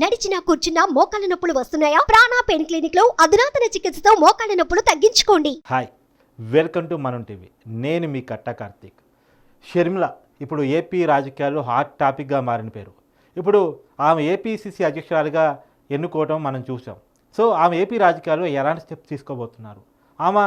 నడిచినా కూర్చున్నా మోకాళ్ళ నొప్పులు వస్తున్నాయా? ప్రాణా పెయిన్ క్లినిక్లో అధునాతన చికిత్సతో మోకాళ్ళ నొప్పులు తగ్గించుకోండి. Hi welcome to Manam TV. నేను మీ కట్ట కార్తీక్. షర్మిల ఇప్పుడు ఏపీ రాజకీయాల్లో హాట్ టాపిక్గా మారిన పేరు. ఇప్పుడు ఆమె ఏపీసీసీ అధ్యక్షురాలుగా ఎన్నుకోవడం మనం చూసాం. సో ఆమె ఏపీ రాజకీయాల్లో ఎలాంటి స్టెప్స్ తీసుకోబోతున్నారు? ఆమె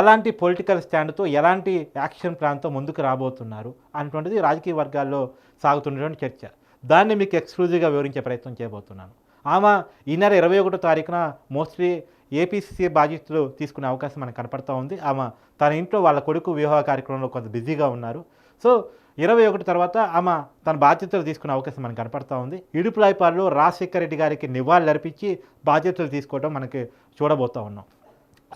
ఎలాంటి పొలిటికల్ స్టాండ్తో ఎలాంటి యాక్షన్ ప్లాన్తో ముందుకు రాబోతున్నారు? అటువంటిది రాజకీయ వర్గాల్లో సాగుతున్నటువంటి చర్చ. దాన్ని మీకు ఎక్స్క్లూజివ్గా వివరించే ప్రయత్నం చేయబోతున్నాను. ఆమె ఈ నెల ఇరవై ఒకటో తారీఖున మోస్ట్లీ ఏపీసీసీ బాధ్యతలు తీసుకునే అవకాశం మనకు కనపడుతూ ఉంది. ఆమె తన ఇంట్లో వాళ్ళ కొడుకు వివాహ కార్యక్రమంలో కొంత బిజీగా ఉన్నారు. సో ఇరవై ఒకటి తర్వాత ఆమె తన బాధ్యతలు తీసుకునే అవకాశం మనకు కనపడతా ఉంది. ఇడుపులాయిపాడులో రాజశేఖర రెడ్డి గారికి నివాళులు అర్పించి బాధ్యతలు తీసుకోవడం మనకి చూడబోతూ ఉన్నాం.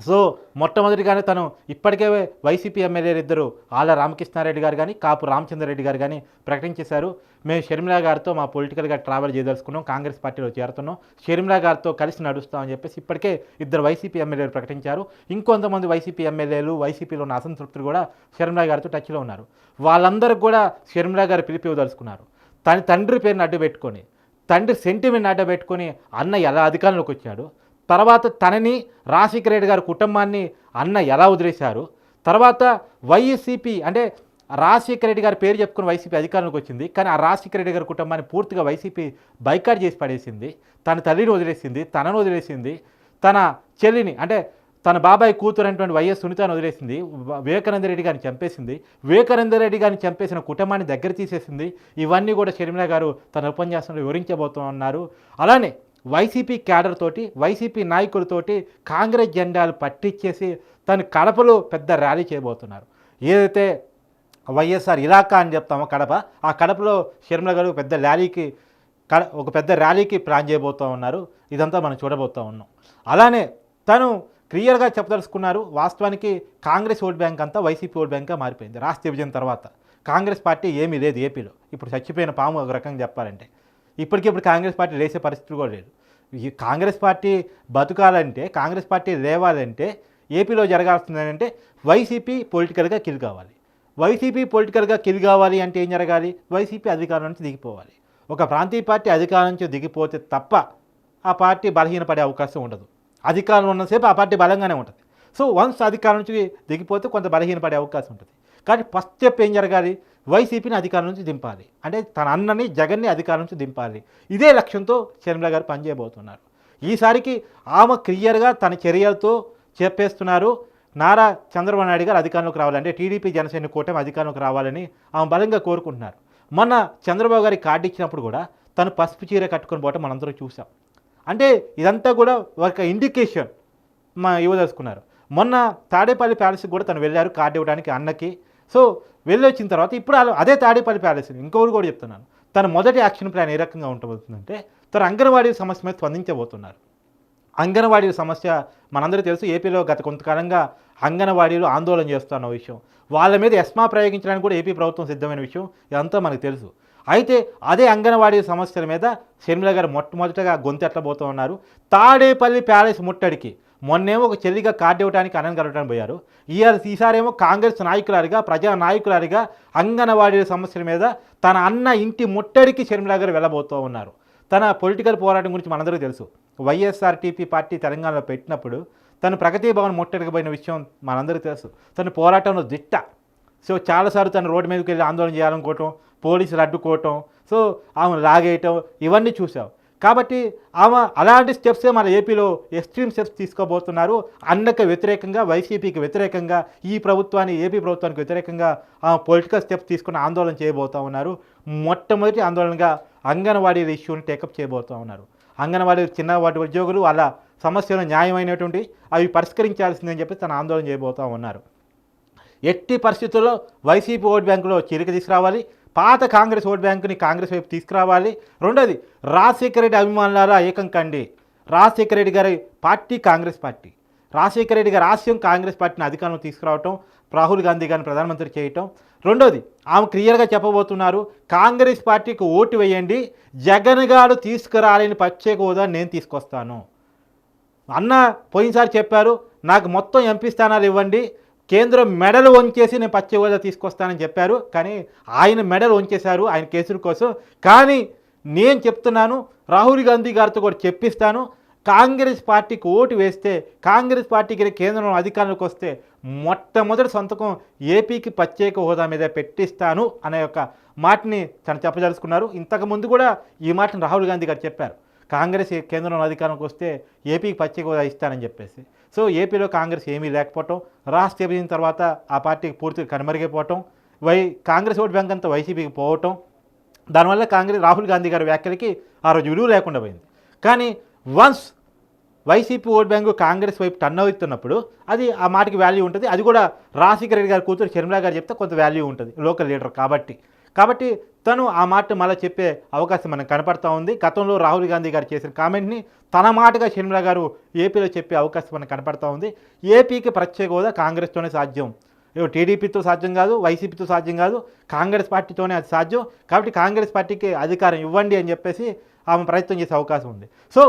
సో మొట్టమొదటిగానే తను ఇప్పటికే వైసీపీ ఎమ్మెల్యేలు ఇద్దరు ఆళ్ళ రామకృష్ణారెడ్డి గారు కానీ కాపు రామచంద్రరెడ్డి గారు కానీ ప్రకటించేశారు. మేము షర్మిల గారితో మా పొలిటికల్గా ట్రావెల్ చేయదలుచుకున్నాం కాంగ్రెస్ పార్టీలో చేరుతున్నాం. షర్మిల గారితో కలిసి నడుస్తామని చెప్పేసి ఇప్పటికే ఇద్దరు వైసీపీ ఎమ్మెల్యేలు ప్రకటించారు. ఇంకొంతమంది వైసీపీ ఎమ్మెల్యేలు వైసీపీలో ఉన్న అసంతృప్తులు కూడా షర్మిల గారితో టచ్లో ఉన్నారు. వాళ్ళందరికీ కూడా షర్మిల గారు పిలిపివదలుచుకున్నారు తన తండ్రి పేరుని అడ్డు పెట్టుకొని తండ్రి సెంటిమెంట్ అడ్డ పెట్టుకొని అన్న ఎలా అధికారంలోకి వచ్చాడు. తర్వాత తనని రాజశేఖర రెడ్డి గారి కుటుంబాన్ని అన్న ఎలా వదిలేశారు? తర్వాత వైఎస్సీపీ అంటే రాజశేఖర రెడ్డి గారి పేరు చెప్పుకుని వైసీపీ అధికారంలోకి వచ్చింది. కానీ ఆ రాజశేఖర రెడ్డి గారి కుటుంబాన్ని పూర్తిగా వైసీపీ బైకాట్ చేసి పడేసింది. తన తల్లిని వదిలేసింది తనను వదిలేసింది తన చెల్లిని అంటే తన బాబాయ్ కూతురు అనేటువంటి వైఎస్ సునీతను వదిలేసింది వివేకానంద రెడ్డి గారిని చంపేసింది. వివేకానంద రెడ్డి గారిని చంపేసిన కుటుంబాన్ని దగ్గర తీసేసింది. ఇవన్నీ కూడా షర్మిల గారు తన ఉపన్యాసంలో వివరించబోతున్నారు అలానే వైసీపీ క్యాడర్ తోటి వైసీపీ నాయకులతోటి కాంగ్రెస్ జెండాలు పట్టించేసి తను కడపలో పెద్ద ర్యాలీ చేయబోతున్నారు. ఏదైతే వైఎస్ఆర్ ఇలాకా అని చెప్తామో కడప ఆ కడపలో షర్మిల గారు పెద్ద ర్యాలీకి కడ ఒక పెద్ద ర్యాలీకి ప్లాన్ చేయబోతూ ఉన్నారు. ఇదంతా మనం చూడబోతూ ఉన్నాం. అలానే తను క్లియర్గా చెప్పదలుచుకున్నారు వాస్తవానికి కాంగ్రెస్ ఓట్ బ్యాంక్ అంతా వైసీపీ ఓట్ బ్యాంక్గా మారిపోయింది. రాష్ట్ర విభజన తర్వాత. కాంగ్రెస్ పార్టీ ఏమీ లేదు ఏపీలో. ఇప్పుడు చచ్చిపోయిన పాము ఒక రకంగా చెప్పాలంటే. ఇప్పటికిప్పుడు కాంగ్రెస్ పార్టీ లేసే పరిస్థితి కూడా లేదు. ఈ కాంగ్రెస్ పార్టీ బతకాలంటే కాంగ్రెస్ పార్టీ లేవాలంటే ఏపీలో జరగాల్సిందంటే వైసీపీ పొలిటికల్గా కిల్ కావాలి. వైసీపీ పొలిటికల్గా కిల్ కావాలి అంటే ఏం జరగాలి? వైసీపీ అధికారం నుంచి దిగిపోవాలి. ఒక ప్రాంతీయ పార్టీ అధికారం నుంచి దిగిపోతే తప్ప ఆ పార్టీ బలహీనపడే అవకాశం ఉండదు. అధికారం ఉన్నసేపు ఆ పార్టీ బలంగానే ఉంటుంది. సో వన్స్ అధికారం నుంచి దిగిపోతే కొంత బలహీనపడే అవకాశం ఉంటుంది. కానీ ఫస్ట్ స్టెప్ ఏం జరగాలి? వైసీపీని అధికారం నుంచి దింపాలి. అంటే తన అన్నని జగన్ని అధికారం నుంచి దింపాలి. ఇదే లక్ష్యంతో షర్మిల గారు పనిచేయబోతున్నారు. ఈసారికి ఆమె క్లియర్గా తన చర్యలతో చెప్పేస్తున్నారు. నారా చంద్రబాబు నాయుడు గారు అధికారంలోకి రావాలంటే టీడీపీ జనసేన కూటమి అధికారంలోకి రావాలని ఆమె బలంగా కోరుకుంటున్నారు. మొన్న చంద్రబాబు గారికి కార్డు ఇచ్చినప్పుడు కూడా తను పసుపు చీర కట్టుకొని పోవటం మనందరం చూసాం అంటే ఇదంతా కూడా ఒక ఇండికేషన్ మా ఇవ్వదలుచుకున్నారు మొన్న తాడేపల్లి ప్యాలెస్కి కూడా తను వెళ్ళారు కార్డు ఇవ్వడానికి అన్నకి. సో వెళ్ళి వచ్చిన తర్వాత ఇప్పుడు అదే తాడేపల్లి ప్యాలెస్ ఇంకొకరు కూడా చెప్తున్నాను. తన మొదటి యాక్షన్ ప్లాన్ ఏ రకంగా ఉండబోతుందంటే తన అంగన్వాడీ సమస్య మీద స్పందించబోతున్నారు. అంగన్వాడీల సమస్య మనందరూ తెలుసు ఏపీలో గత కొంతకాలంగా అంగన్వాడీలు ఆందోళన చేస్తున్న విషయం. వాళ్ళ మీద ఎస్మా ప్రయోగించడానికి కూడా ఏపీ ప్రభుత్వం సిద్ధమైన విషయం ఇదంతా మనకు తెలుసు. అయితే అదే అంగన్వాడీ సమస్యల మీద షర్మిల గారు మొట్టమొదటగా గొంతెట్టబోతూ ఉన్నారు. తాడేపల్లి ప్యాలెస్ ముట్టడికి మొన్నేమో ఒక చెల్లిగా కార్డు ఇవ్వడానికి అన్నం కలవడానికి పోయారు. ఇవాళ ఈసారేమో కాంగ్రెస్ నాయకురాలిగా ప్రజా నాయకురాలిగా అంగన్వాడీల సమస్యల మీద తన అన్న ఇంటి ముట్టడికి షర్మిల గారు వెళ్ళబోతూ ఉన్నారు. తన పొలిటికల్ పోరాటం గురించి మనందరికీ తెలుసు. వైఎస్ఆర్టీపీ పార్టీ తెలంగాణలో పెట్టినప్పుడు తను ప్రగతి భవన్ ముట్టడిపోయిన విషయం మనందరికీ తెలుసు. తను పోరాటంలో దిట్ట. సో చాలాసార్లు తను రోడ్డు మీదకి వెళ్ళి ఆందోళన చేయాలనుకోవటం పోలీసులు అడ్డుకోవటం సో ఆమె లాగేయటం ఇవన్నీ చూసావు కాబట్టి ఆమె అలాంటి స్టెప్సే మన ఏపీలో ఎక్స్ట్రీమ్ స్టెప్స్ తీసుకోబోతున్నారు. అన్నకు వ్యతిరేకంగా వైసీపీకి వ్యతిరేకంగా ఈ ప్రభుత్వాన్ని ఏపీ ప్రభుత్వానికి వ్యతిరేకంగా ఆమె పొలిటికల్ స్టెప్స్ తీసుకుని ఆందోళన చేయబోతూ ఉన్నారు. మొట్టమొదటి ఆందోళనగా అంగన్వాడీల ఇష్యూని టేకప్ చేయబోతూ ఉన్నారు. అంగన్వాడీ చిన్న వాటి ఉద్యోగులు వాళ్ళ సమస్యలు న్యాయమైనటువంటి అవి పరిష్కరించాల్సిందని చెప్పి తన ఆందోళన చేయబోతూ ఉన్నారు. ఎట్టి పరిస్థితుల్లో వైసీపీ ఓట్ బ్యాంకులో చిరిక తీసుకురావాలి. పాత కాంగ్రెస్ ఓట్ బ్యాంకుని కాంగ్రెస్ వైపు తీసుకురావాలి. రెండోది రాజశేఖర రెడ్డి అభిమానులారా ఏకం కండి. రాజశేఖర రెడ్డి గారి party Congress party. Rajasekhara Reddy గారి ఆశయం కాంగ్రెస్ పార్టీని అధికారంలో తీసుకురావటం రాహుల్ గాంధీ గారిని ప్రధానమంత్రి చేయటం. రెండోది ఆమె క్లియర్గా చెప్పబోతున్నారు కాంగ్రెస్ పార్టీకి ఓటు వేయండి జగన్ గారు తీసుకురాలేని ప్రత్యేక హోదా నేను తీసుకొస్తాను. అన్న పోయినసారి చెప్పారు నాకు మొత్తం ఎంపీ స్థానాలు ఇవ్వండి కేంద్రం మెడలు వంచేసి నేను పచ్చి హోదా తీసుకొస్తానని చెప్పారు. కానీ ఆయన మెడలు వంచేశారు ఆయన కేసుల కోసం. కానీ నేను చెప్తున్నాను రాహుల్ గాంధీ గారితో కూడా చెప్పిస్తాను. కాంగ్రెస్ పార్టీకి ఓటు వేస్తే కాంగ్రెస్ పార్టీకి కేంద్రంలో అధికారంలోకి వస్తే మొట్టమొదటి సంతకం ఏపీకి ప్రత్యేక హోదా మీద పెట్టిస్తాను అనే యొక్క మాటని తను చెప్పదలుచుకున్నారు. ఇంతకుముందు కూడా ఈ మాటను రాహుల్ గాంధీ గారు చెప్పారు. కాంగ్రెస్ కేంద్రంలో అధికారంకి వస్తే ఏపీకి పచ్చి హోదా ఇస్తానని చెప్పేసి. సో ఏపీలో కాంగ్రెస్ ఏమీ లేకపోవటం రాష్ట్ర విభజన తర్వాత ఆ పార్టీకి పూర్తిగా కనుమరుగైపోవటం వై కాంగ్రెస్ ఓటు బ్యాంక్ అంతా వైసీపీకి పోవటం దానివల్ల కాంగ్రెస్ రాహుల్ గాంధీ గారి వ్యాఖ్యలకి ఆ రోజు విలువ లేకుండా పోయింది. కానీ once YCP vote bank Congress వైపు టర్న్ అవుతున్నప్పుడు అది ఆ మాటకి వాల్యూ ఉంటుంది. అది కూడా రాజశేఖర రెడ్డి గారు కూతురు షర్మిలా గారు చెప్తే కొంత వాల్యూ ఉంటుంది లోకల్ లీడర్ కాబట్టి. కాబట్టి తను ఆ మాట మళ్ళీ చెప్పే అవకాశం మనకు కనపడతా ఉంది. గతంలో రాహుల్ గాంధీ గారు చేసిన కామెంట్ని తన మాటగా షర్మిల గారు ఏపీలో చెప్పే అవకాశం మనకు కనపడతా ఉంది. ఏపీకి ప్రత్యేక హోదా కాంగ్రెస్తోనే సాధ్యం. టీడీపీతో సాధ్యం కాదు వైసీపీతో సాధ్యం కాదు కాంగ్రెస్ పార్టీతోనే అది సాధ్యం. కాబట్టి కాంగ్రెస్ పార్టీకి అధికారం ఇవ్వండి అని చెప్పేసి ఆమె ప్రయత్నం చేసే అవకాశం ఉంది. సో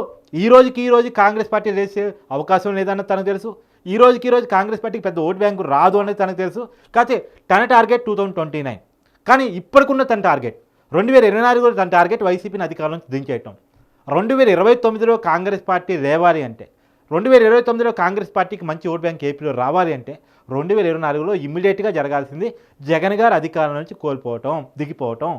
ఈ రోజుకి ఈ రోజు కాంగ్రెస్ పార్టీ వేసే అవకాశం లేదన్నది తనకు తెలుసు. ఈ రోజుకి ఈ రోజు కాంగ్రెస్ పార్టీకి పెద్ద ఓటు బ్యాంకు రాదు అనేది తనకు తెలుసు. కాకపోతే తన target two thousand twenty nine. కానీ ఇప్పటికున్న తన టార్గెట్. రెండు వేల ఇరవై నాలుగులో తన టార్గెట్ వైసీపీని అధికారం నుంచి దించేయటం. రెండు వేల ఇరవై తొమ్మిదిలో కాంగ్రెస్ పార్టీ లేవాలి అంటే రెండు వేల ఇరవై తొమ్మిదిలో కాంగ్రెస్ పార్టీకి మంచి ఓట్ బ్యాంక్ ఏపీలో రావాలి అంటే రెండు వేల ఇరవై నాలుగులో ఇమ్మీడియట్గా జరగాల్సింది జగన్ గారు అధికారం నుంచి కోల్పోవటం దిగిపోవటం.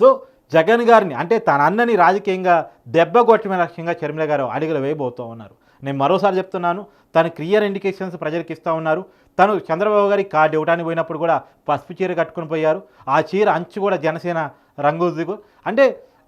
సో జగన్ గారిని అంటే తన అన్నని రాజకీయంగా దెబ్బ కొట్టమే లక్ష్యంగా షర్మిల గారు అడుగులు వేయబోతూ ఉన్నారు. నేను మరోసారి చెప్తున్నాను తన క్లియర్ ఇండికేషన్స్ ప్రజలకు ఇస్తూ ఉన్నారు. తను చంద్రబాబు గారికి కార్డు ఇవ్వడానికి పోయినప్పుడు కూడా పసుపు చీర కట్టుకుని పోయారు. ఆ చీర అంచు కూడా జనసేన రంగు దిగు అంటే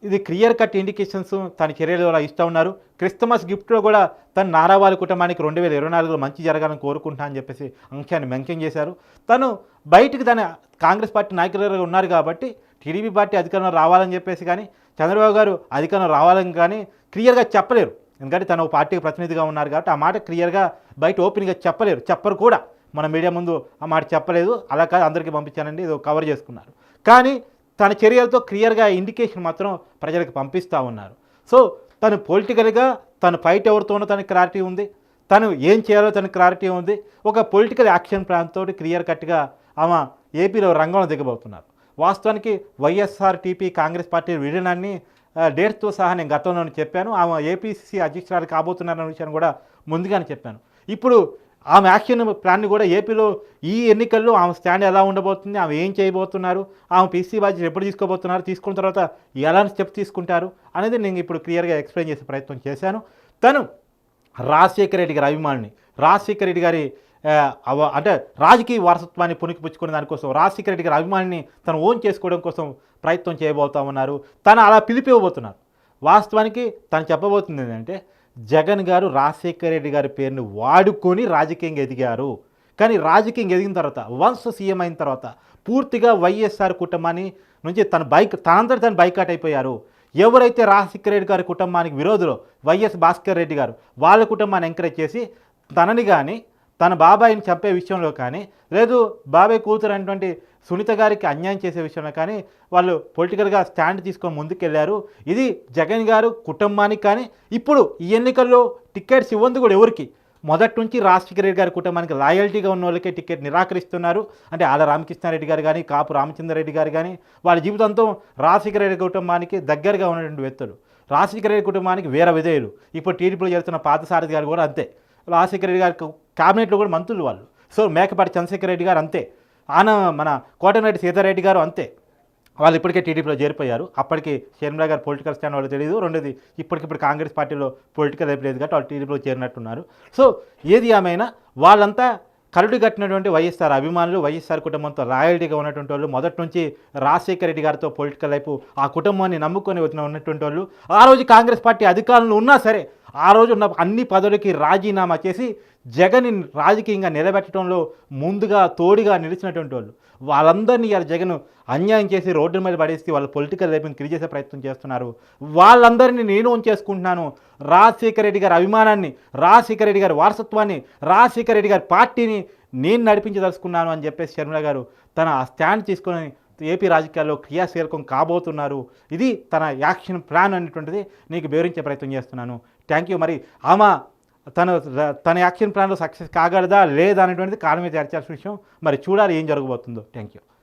ఇది క్లియర్ కట్ ఇండికేషన్స్ తన చర్యల ద్వారా ఇస్తూ ఉన్నారు. క్రిస్టమస్ గిఫ్ట్లో కూడా తను నారావారి కుటుంబానికి రెండు వేల ఇరవై నాలుగులో మంచి జరగాలని కోరుకుంటా అని చెప్పేసి అంశాన్ని మెన్షన్ చేశారు. తను బయటికి తన కాంగ్రెస్ పార్టీ నాయకులుగా ఉన్నారు కాబట్టి టీడీపీ పార్టీ అధికారంలో రావాలని చెప్పేసి కానీ చంద్రబాబు గారు అధికారంలో రావాలని కానీ క్లియర్గా చెప్పలేరు. ఎందుకంటే తను పార్టీకి ప్రతినిధిగా ఉన్నారు కాబట్టి ఆ మాట క్లియర్గా బయట ఓపెన్గా చెప్పలేరు. చెప్పరు కూడా. మన మీడియా ముందు ఆ మాట చెప్పలేదు అలా కాదు అందరికీ పంపించానండి ఇది కవర్ చేసుకున్నారు. కానీ తన చర్యలతో క్లియర్గా ఇండికేషన్ మాత్రం ప్రజలకు పంపిస్తూ ఉన్నారు. సో తను పొలిటికల్గా తను ఫైట్ ఎవరితోనో తనకి క్లారిటీ ఉంది తను ఏం చేయాలో తనకి క్లారిటీ ఉంది ఒక పొలిటికల్ యాక్షన్ ప్లాన్తో క్లియర్ కట్గా ఆమె ఏపీలో రంగంలో దిగబోతున్నారు. వాస్తవానికి వైఎస్ఆర్ టీపీ కాంగ్రెస్ పార్టీ విలీనాన్ని డేట్తో డేట్స్తో సహా నేను గతంలో చెప్పాను ఆమె ఏపీసీ అధ్యక్షురాలు కాబోతున్నారన్న విషయాన్ని కూడా ముందుగానే చెప్పాను. ఇప్పుడు ఆమె యాక్షన్ ప్లాన్ని కూడా ఏపీలో ఈ ఎన్నికల్లో ఆమె స్టాండ్ ఎలా ఉండబోతుంది ఆమె ఏం చేయబోతున్నారు ఆమె పీసీ బాధ్యత ఎప్పుడు తీసుకోబోతున్నారు తీసుకున్న తర్వాత ఎలాంటి స్టెప్ తీసుకుంటారు అనేది నేను ఇప్పుడు క్లియర్గా ఎక్స్ప్లెయిన్ చేసే ప్రయత్నం చేశాను. తను రాజశేఖర రెడ్డి గారి అభిమానిని రాజశేఖర రెడ్డి గారి అంటే రాజకీయ వారసత్వాన్ని పుణికిపుచ్చుకునే దానికోసం రాజశేఖర రెడ్డి గారి అభిమానిని తను ఓన్ చేసుకోవడం కోసం ప్రయత్నం చేయబోతా ఉన్నారు. తను అలా పిలిపివ్వబోతున్నారు. వాస్తవానికి తను చెప్పబోతుంది ఏంటంటే జగన్ గారు రాజశేఖర రెడ్డి గారి పేరుని వాడుకొని రాజకీయంగా ఎదిగారు. కానీ రాజకీయంగా ఎదిగిన తర్వాత వన్స్ సీఎం అయిన తర్వాత పూర్తిగా వైఎస్ఆర్ కుటుంబాన్ని నుంచి తన బైక్ తనంతటి తను బైకాట్ అయిపోయారు. ఎవరైతే రాజశేఖర రెడ్డి గారి కుటుంబానికి విరోధులు వైఎస్ భాస్కర్ రెడ్డి గారు వాళ్ళ కుటుంబాన్ని ఎంకరేజ్ చేసి తనని కానీ తన బాబాయిని చంపే విషయంలో కానీ లేదు బాబాయ్ కూతురు అనేటువంటి సునీత గారికి అన్యాయం చేసే విషయంలో కానీ వాళ్ళు పొలిటికల్గా స్టాండ్ తీసుకొని ముందుకెళ్ళారు. ఇది జగన్ గారు కుటుంబానికి కానీ ఇప్పుడు ఈ ఎన్నికల్లో టికెట్స్ ఇవ్వంది కూడా ఎవరికి? మొదటి నుంచి రాజశేఖర రెడ్డి గారి కుటుంబానికి లాయల్టీగా ఉన్న వాళ్ళకే టికెట్ నిరాకరిస్తున్నారు. అంటే ఆల రామకృష్ణారెడ్డి గారు కానీ కాపు రామచంద్రారెడ్డి గారు కానీ వాళ్ళ జీవితంతో రాజశేఖర రెడ్డి కుటుంబానికి దగ్గరగా ఉన్నటువంటి వ్యక్తులు. రాజశేఖర రెడ్డి కుటుంబానికి వేరే విధేయులు ఇప్పుడు టీడీపీలో చేస్తున్న పాతసారథి గారు కూడా అంతే. రాజశేఖర రెడ్డి గారి క్యాబినెట్లో కూడా మంత్రులు వాళ్ళు. సో మేకపాటి చంద్రశేఖర రెడ్డి గారు అంతే. ఆన మన కోటమిరెడ్డి సీతారెడ్డి గారు అంతే. వాళ్ళు ఇప్పటికే టీడీపీలో చేరిపోయారు. అప్పటికి షర్మిలా గారు పొలిటికల్ స్టాండ్ వాళ్ళు తెలియదు రెండోది ఇప్పటికిప్పుడు కాంగ్రెస్ పార్టీలో పొలిటికల్ వైపు లేదు కాబట్టి వాళ్ళు టీడీపీలో చేరినట్టున్నారు. సో ఏది ఏమైనా వాళ్ళంతా కరుడు కట్టినటువంటి వైఎస్ఆర్ అభిమానులు వైఎస్ఆర్ కుటుంబంతో రాయల్టీగా ఉన్నటువంటి వాళ్ళు మొదటి నుంచి రాజశేఖర రెడ్డి గారితో పొలిటికల్ వైపు ఆ కుటుంబాన్ని నమ్ముకొని వచ్చిన ఉన్నటువంటి వాళ్ళు ఆ రోజు కాంగ్రెస్ పార్టీ అధికారంలో ఉన్నా సరే ఆ రోజు ఉన్న అన్ని పదవులకి రాజీనామా చేసి జగన్ రాజకీయంగా నిలబెట్టడంలో ముందుగా తోడుగా నిలిచినటువంటి వాళ్ళు. వాళ్ళందరినీ ఇవాళ జగన్ అన్యాయం చేసి రోడ్డు మీద పడేసి వాళ్ళ పొలిటికల్ లైఫ్ని క్రియేట్ చేసే ప్రయత్నం చేస్తున్నారు. వాళ్ళందరినీ నేను ఉంచేసుకుంటున్నాను రాజశేఖర రెడ్డి గారి అభిమానాన్ని రాజశేఖర రెడ్డి గారి వారసత్వాన్ని రాజశేఖర రెడ్డి గారి పార్టీని నేను నడిపించదలుచుకున్నాను అని చెప్పేసి షర్మిల గారు తన ఆ స్టాండ్ తీసుకొని ఏపీ రాజకీయాల్లో క్రియాశీలకం కాబోతున్నారు. ఇది తన యాక్షన్ ప్లాన్ అనేటువంటిది నీకు వివరించే ప్రయత్నం చేస్తున్నాను. Thank you. మరి ఆమె తను తన యాక్షన్ ప్లాన్లో సక్సెస్ కాగలదా లేదా అనేటువంటిది కాలమే చేర్చాల్సిన విషయం. మరి చూడాలి ఏం జరగబోతుందో. Thank you.